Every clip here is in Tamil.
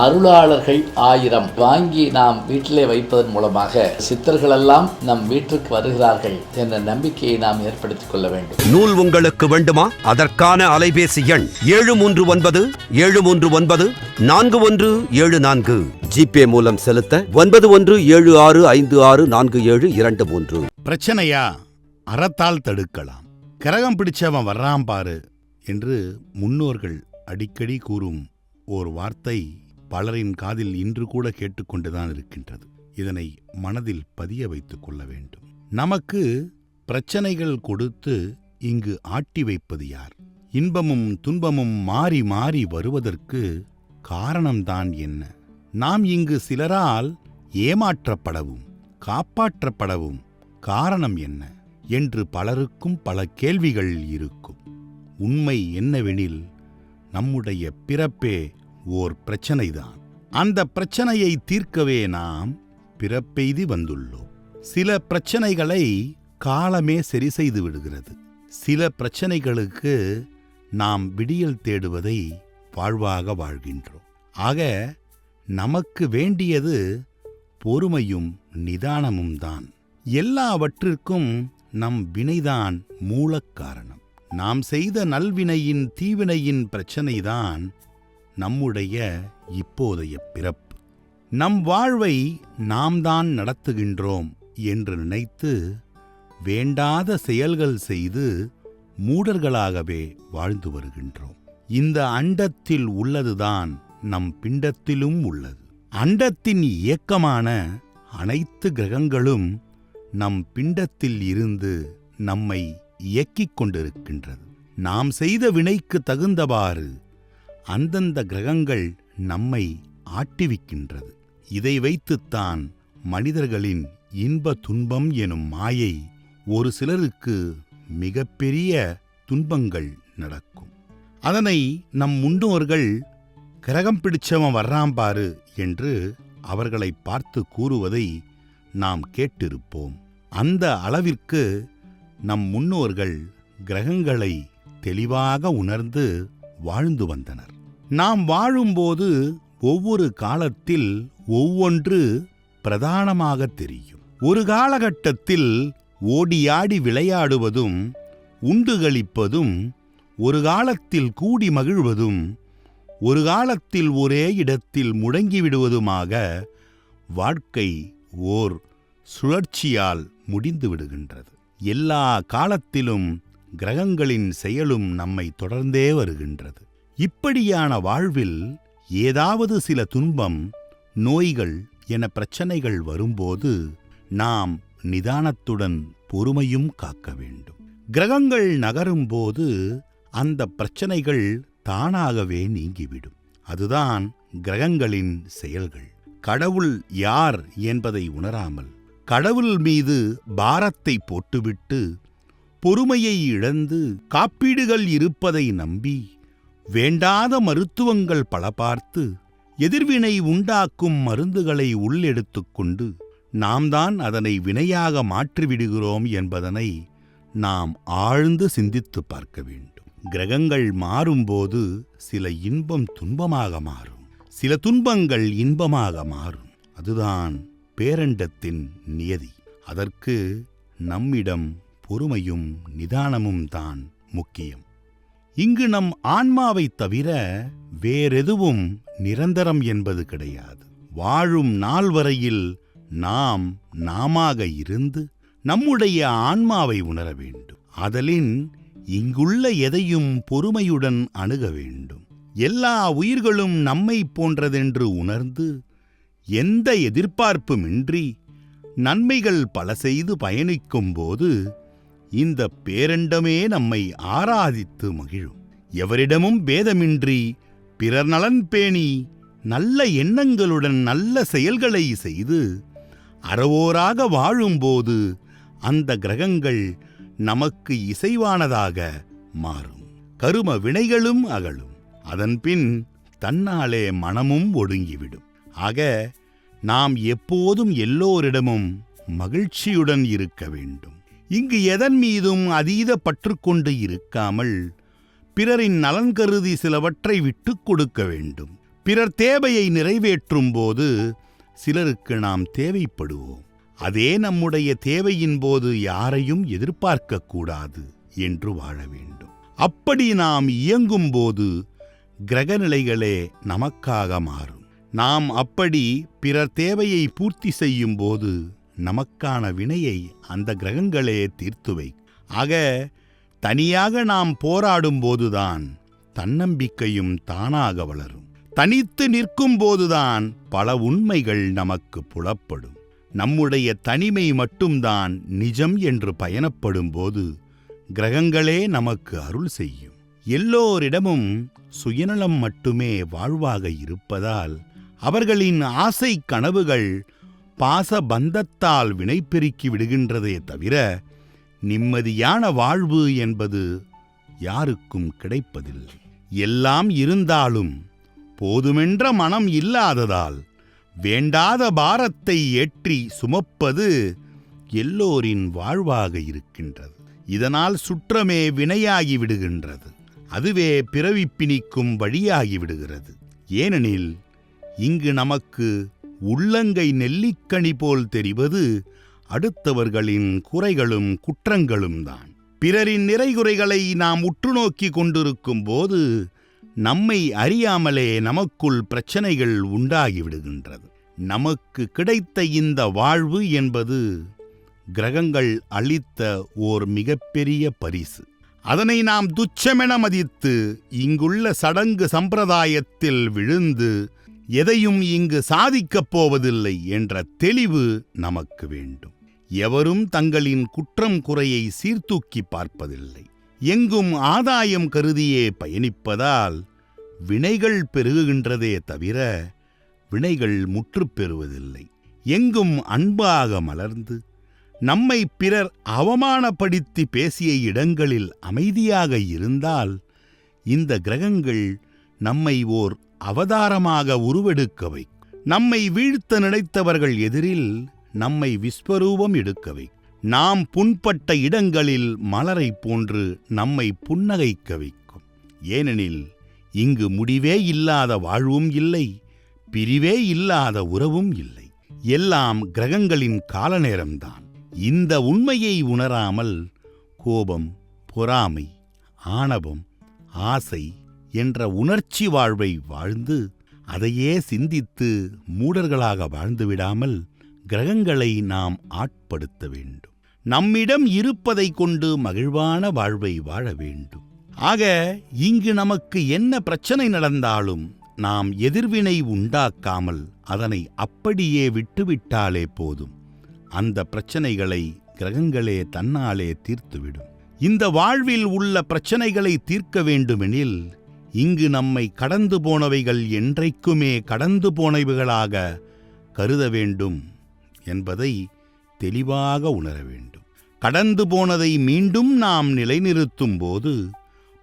அருளாளர்கள் ஆயிரம் வாங்கி நாம் வீட்டிலே வைப்பதன் மூலமாக சித்தர்களெல்லாம் நம் வீட்டிற்கு வருகிறார்கள் என்ற நம்பிக்கையை நாம் ஏற்படுத்திக் கொள்ள வேண்டும். நூல் உங்களுக்கு வேண்டுமா? அதற்கான அலைபேசி எண் ஏழு மூன்று ஒன்பது ஏழு மூன்று ஒன்பது நான்கு ஒன்று ஏழு நான்கு ஜிபே மூலம் செலுத்த ஒன்பது ஒன்று ஏழு ஆறு ஐந்து ஆறு நான்கு ஏழு இரண்டு மூன்று. பிரச்சனையா? அறத்தால் தடுக்கலாம். கிரகம் பிடிச்சவன் வர்றான் பாரு என்று முன்னோர்கள் அடிக்கடி கூறும் ஓர் வார்த்தை பலரின் காதில் இன்று கூட கேட்டுக்கொண்டுதான் இருக்கின்றது. இதனை மனதில் பதிய வைத்துக் கொள்ள வேண்டும். நமக்கு பிரச்சனைகள் கொடுத்து இங்கு ஆட்டி வைப்பது யார்? இன்பமும் துன்பமும் மாறி மாறி வருவதற்கு காரணம்தான் என்ன? நாம் இங்கு சிலரால் ஏமாற்றப்படவும் காப்பாற்றப்படவும் காரணம் என்ன? என்று பலருக்கும் பல கேள்விகள் இருக்கும். உண்மை என்னவெனில் நம்முடைய பிறப்பே ஓர் பிரச்சனைதான். அந்த பிரச்சனையை தீர்க்கவே நாம் பிறப்பெய்தி வந்துள்ளோம். சில பிரச்சனைகளை காலமே சரி செய்து விடுகிறது. சில பிரச்சனைகளுக்கு நாம் விடியல் தேடுவதை வாழ்வாக வாழ்கின்றோம். ஆக நமக்கு வேண்டியது பொறுமையும் நிதானமும் தான். எல்லாவற்றிற்கும் நம் வினைதான் மூலக்காரணம் நாம் செய்த நல்வினையின் தீவினையின் பிரச்சனைதான் நம்முடைய இப்போதைய பிறப்பு. நம் வாழ்வை நாம் தான் நடத்துகின்றோம் என்று நினைத்து வேண்டாத செயல்கள் செய்து மூடர்களாகவே வாழ்ந்து வருகின்றோம். இந்த அண்டத்தில் உள்ளதுதான் நம் பிண்டத்திலும் உள்ளது. அண்டத்தின் இயக்கமான அனைத்து கிரகங்களும் நம் பிண்டத்தில் இருந்து நம்மை இயக்கிக் கொண்டிருக்கின்றது. நாம் செய்த வினைக்கு தகுந்தவாறு அந்தந்த கிரகங்கள் நம்மை ஆட்டிவிக்கின்றது. இதை வைத்துத்தான் மனிதர்களின் இன்ப துன்பம் எனும் மாயை ஒரு சிலருக்கு மிகப்பெரிய துன்பங்கள் நடக்கும். அதனை நம் முன்னோர்கள் கிரகம் பிடிச்சவன் வர்றான் பாரு என்று அவர்களை பார்த்து கூறுவதை நாம் கேட்டிருப்போம். அந்த அளவிற்கு நம் முன்னோர்கள் கிரகங்களை தெளிவாக உணர்ந்து வாழ்ந்து வந்தனர். நாம் வாழும்போது ஒவ்வொரு காலத்தில் ஒவ்வொன்று பிரதானமாக தெரியும். ஒரு காலகட்டத்தில் ஓடியாடி விளையாடுவதும் உண்டுகளிப்பதும் ஒரு காலத்தில் கூடி மகிழ்வதும் ஒரு காலத்தில் ஒரே இடத்தில் முடங்கிவிடுவதுமாக வாழ்க்கை ஓர் சுழற்சியால் முடிந்து விடுகின்றது. எல்லா காலத்திலும் கிரகங்களின் செயலும் நம்மை தொடர்ந்தே வருகின்றது. இப்படியான வாழ்வில் ஏதாவது சில துன்பம் நோய்கள் என பிரச்சனைகள் வரும்போது நாம் நிதானத்துடன் பொறுமையும் காக்க வேண்டும். கிரகங்கள் நகரும்போது அந்த பிரச்சனைகள் தானாகவே நீங்கிவிடும். அதுதான் கிரகங்களின் செயல்கள். கடவுள் யார் என்பதை உணராமல் கடவுள் மீது பாரத்தை போட்டுவிட்டு பொறுமையை இழந்து காப்பீடுகள் இருப்பதை நம்பி வேண்டாத மருத்துவங்கள் பல பார்த்து எதிர்வினை உண்டாக்கும் மருந்துகளை உள்ளெடுத்துக்கொண்டு நாம் தான் அதனை வினையாக மாற்றிவிடுகிறோம் என்பதனை நாம் ஆழ்ந்து சிந்தித்துப் பார்க்க வேண்டும். கிரகங்கள் மாறும்போது சில இன்பம் துன்பமாக மாறும். சில துன்பங்கள் இன்பமாக மாறும். அதுதான் பேரண்டத்தின் நியதி. அதற்கு நம்மிடம் பொறுமையும் நிதானமும் தான் முக்கியம். இங்கு நம் ஆன்மாவைத் தவிர வேறெதுவும் நிரந்தரம் என்பது கிடையாது. வாழும் நாள் வரையில் நாம் நாமாக இருந்து நம்முடைய ஆன்மாவை உணர வேண்டும். அதலின் இங்குள்ள எதையும் பொறுமையுடன் அணுக வேண்டும். எல்லா உயிர்களும் நம்மை போன்றதென்று உணர்ந்து எந்த எதிர்பார்ப்புமின்றி நன்மைகள் பல செய்து பயணிக்கும்போது இந்த பேரண்டமே நம்மை ஆராதித்து மகிழும். எவரிடமும் பேதமின்றி பிறர் நலன் பேணி நல்ல எண்ணங்களுடன் நல்ல செயல்களை செய்து அறவோராக வாழும்போது அந்த கிரகங்கள் நமக்கு இசைவானதாக மாறும். கரும வினைகளும் அகலும். அதன்பின் தன்னாலே மனமும் ஒடுங்கிவிடும். ஆக நாம் எப்போதும் எல்லோரிடமும் மகிழ்ச்சியுடன் இருக்க வேண்டும். இங்கு எதன் மீதும் அதீத பற்றுக்கொண்டு இருக்காமல் பிறரின் நலன் கருதி சிலவற்றை விட்டுக் கொடுக்க வேண்டும். பிறர் தேவையை நிறைவேற்றும் போது சிலருக்கு நாம் தேவைப்படுவோம். அதே நம்முடைய தேவையின் போது யாரையும் எதிர்பார்க்க கூடாது என்று வாழ வேண்டும். அப்படி நாம் இயங்கும் போது கிரகநிலைகளே நமக்காக மாறும். நாம் அப்படி பிறர் தேவையை பூர்த்தி செய்யும் போது நமக்கான வினையை அந்த கிரகங்களே தீர்த்து வை ஆக தனியாக நாம் போராடும் போதுதான் தன்னம்பிக்கையும் தானாக வளரும். தனித்து நிற்கும் போதுதான் பல உண்மைகள் நமக்கு புலப்படும். நம்முடைய தனிமை மட்டும்தான் நிஜம் என்று பயணப்படும் போது கிரகங்களே நமக்கு அருள் செய்யும். எல்லோரிடமும் சுயநலம் மட்டுமே வாழ்வாக இருப்பதால் அவர்களின் ஆசை கனவுகள் பாச பந்தத்தால் வினைப்பெருக்கி விடுகின்றதே தவிர நிம்மதியான வாழ்வு என்பது யாருக்கும் கிடைப்பதில்லை. எல்லாம் இருந்தாலும் போதுமென்ற மனம் இல்லாததால் வேண்டாத பாரத்தை ஏற்றி சுமப்பது எல்லோரின் வாழ்வாக இருக்கின்றது. இதனால் சுற்றமே வினையாகி விடுகின்றது. அதுவே பிறவி பிணிக்கும் வழியாகி விடுகிறது. ஏனெனில் இங்கு நமக்கு உள்ளங்கை நெல்லிக்கனி போல் தெரிவது அடுத்தவர்களின் குறைகளும் குற்றங்களும் தான். பிறரின் நிறைகுறைகளை நாம் உற்று நோக்கி கொண்டிருக்கும் போது நம்மை அறியாமலே நமக்குள் பிரச்சனைகள் உண்டாகிவிடுகின்றது. நமக்கு கிடைத்த இந்த வாழ்வு என்பது கிரகங்கள் அளித்த ஓர் மிகப்பெரிய பரிசு. அதனை நாம் துச்சமென மதித்து இங்குள்ள சடங்கு சம்பிரதாயத்தில் விழுந்து எதையும் இங்கு சாதிக்கப் போவதில்லை என்ற தெளிவு நமக்கு வேண்டும். எவரும் தங்களின் குற்றம் குறையை சீர்தூக்கி பார்ப்பதில்லை. எங்கும் ஆதாயம் கருதியே பயணிப்பதால் வினைகள் பெருகுகின்றதே தவிர வினைகள் முற்றுப் பெறுவதில்லை. எங்கும் அன்பாக மலர்ந்து நம்மை பிறர் அவமானப்படுத்தி பேசிய இடங்களில் அமைதியாக இருந்தால் இந்த கிரகங்கள் நம்மை ஓர் அவதாரமாக உருவெடுக்க வைக்கும் நம்மை வீழ்த்த நினைத்தவர்கள் எதிரில் நம்மை விஸ்வரூபம் எடுக்க வைக்கும் நாம் புண்பட்ட இடங்களில் மலரைப் போன்று நம்மை புன்னகைக்க வைக்கும். ஏனெனில் இங்கு முடிவே இல்லாத வாழ்வும் இல்லை பிரிவே இல்லாத உறவும் இல்லை. எல்லாம் கிரகங்களின் காலநேரம்தான் இந்த உண்மையை உணராமல் கோபம் பொறாமை ஆணவம் ஆசை என்ற உணர்ச்சி வாழ்வை வாழ்ந்து அதையே சிந்தித்து மூடர்களாக வாழ்ந்துவிடாமல் கிரகங்களை நாம் ஆட்படுத்த வேண்டும். நம்மிடம் இருப்பதை கொண்டு மகிழ்வான வாழ்வை வாழ வேண்டும். ஆக இங்கு நமக்கு என்ன பிரச்சனை நடந்தாலும் நாம் எதிர்வினை உண்டாக்காமல் அதனை அப்படியே விட்டுவிட்டாலே போதும். அந்த பிரச்சனைகளை கிரகங்களே தன்னாலே தீர்த்துவிடும். இந்த வாழ்வில் உள்ள பிரச்சனைகளை தீர்க்க வேண்டுமெனில் இங்கு நம்மை கடந்து போனவைகள் என்றைக்குமே கடந்து போனவைகளாக கருத வேண்டும் என்பதை தெளிவாக உணர வேண்டும். கடந்து போனதை மீண்டும் நாம் நிலைநிறுத்தும் போது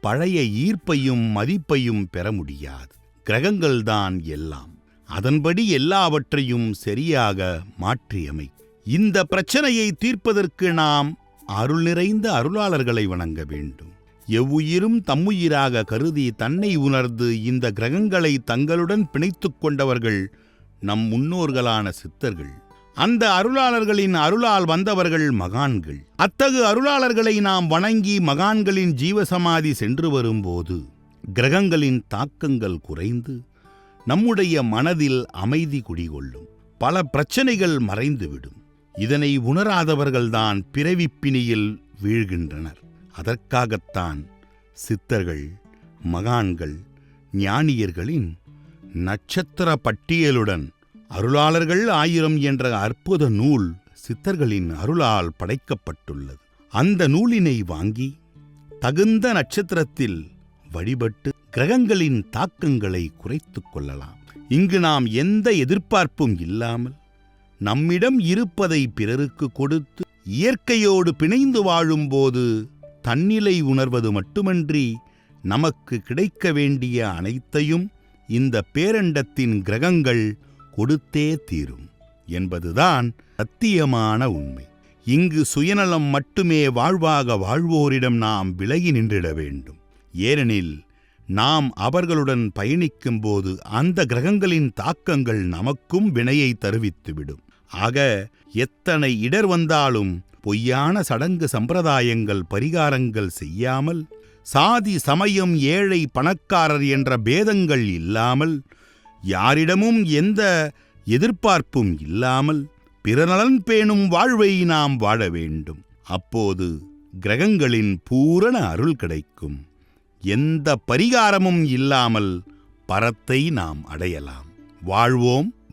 பழைய ஈர்ப்பையும் மதிப்பையும் பெற முடியாது. கிரகங்கள்தான் எல்லாம். அதன்படி எல்லாவற்றையும் சரியாக மாற்றியமை. இந்த பிரச்சனையை தீர்ப்பதற்கு நாம் அருள் நிறைந்த அருளாளர்களை வணங்க வேண்டும். எவ்வுயிரும் தம்முயிராக கருதி தன்னை உணர்ந்து இந்த கிரகங்களை தங்களுடன் பிணைத்துக் கொண்டவர்கள் நம் முன்னோர்களான சித்தர்கள். அந்த அருளாளர்களின் அருளால் வந்தவர்கள் மகான்கள். அத்தகு அருளாளர்களை நாம் வணங்கி மகான்களின் ஜீவசமாதி சென்று வரும்போது கிரகங்களின் தாக்கங்கள் குறைந்து நம்முடைய மனதில் அமைதி குடிகொள்ளும். பல பிரச்சனைகள் மறைந்துவிடும். இதனை உணராதவர்கள்தான் பிறவிப்பிணியில் வீழ்கின்றனர். அதற்காகத்தான் சித்தர்கள் மகான்கள் ஞானியர்களின் நட்சத்திர பட்டியலுடன் அருளாளர்கள் ஆயிரம் என்ற அற்புத நூல் சித்தர்களின் அருளால் படைக்கப்பட்டுள்ளது. அந்த நூலினை வாங்கி தகுந்த நட்சத்திரத்தில் வழிபட்டு கிரகங்களின் தாக்கங்களை குறைத்துக் கொள்ளலாம். இங்கு நாம் எந்த எதிர்பார்ப்பும் இல்லாமல் நம்மிடம் இருப்பதை பிறருக்கு கொடுத்து இயற்கையோடு பிணைந்து வாழும்போது தன்னிலை உணர்வது மட்டுமன்றி நமக்கு கிடைக்க வேண்டிய அனைத்தையும் இந்த பேரண்டத்தின் கிரகங்கள் கொடுத்தே தீரும் என்பதுதான் சத்தியமான உண்மை. இங்கு சுயநலம் மட்டுமே வாழ்வாக வாழ்வோரிடம் நாம் விலகி நின்றிட வேண்டும். ஏனெனில் நாம் அவர்களுடன் பயணிக்கும்போது அந்த கிரகங்களின் தாக்கங்கள் நமக்கும் வினையை தருவித்துவிடும். ஆக எத்தனை இடர் வந்தாலும் பொய்யான சடங்கு சம்பிரதாயங்கள் பரிகாரங்கள் செய்யாமல் சாதி சமயம் ஏழை பணக்காரர் என்ற பேதங்கள் இல்லாமல் யாரிடமும் எந்த எதிர்பார்ப்பும் இல்லாமல் பிறநலன் பேணும் வாழ்வை நாம் வாழ வேண்டும். அப்போது கிரகங்களின் பூரண அருள் கிடைக்கும். எந்த பரிகாரமும் இல்லாமல் பரத்தை நாம் அடையலாம். வாழ்வோம்.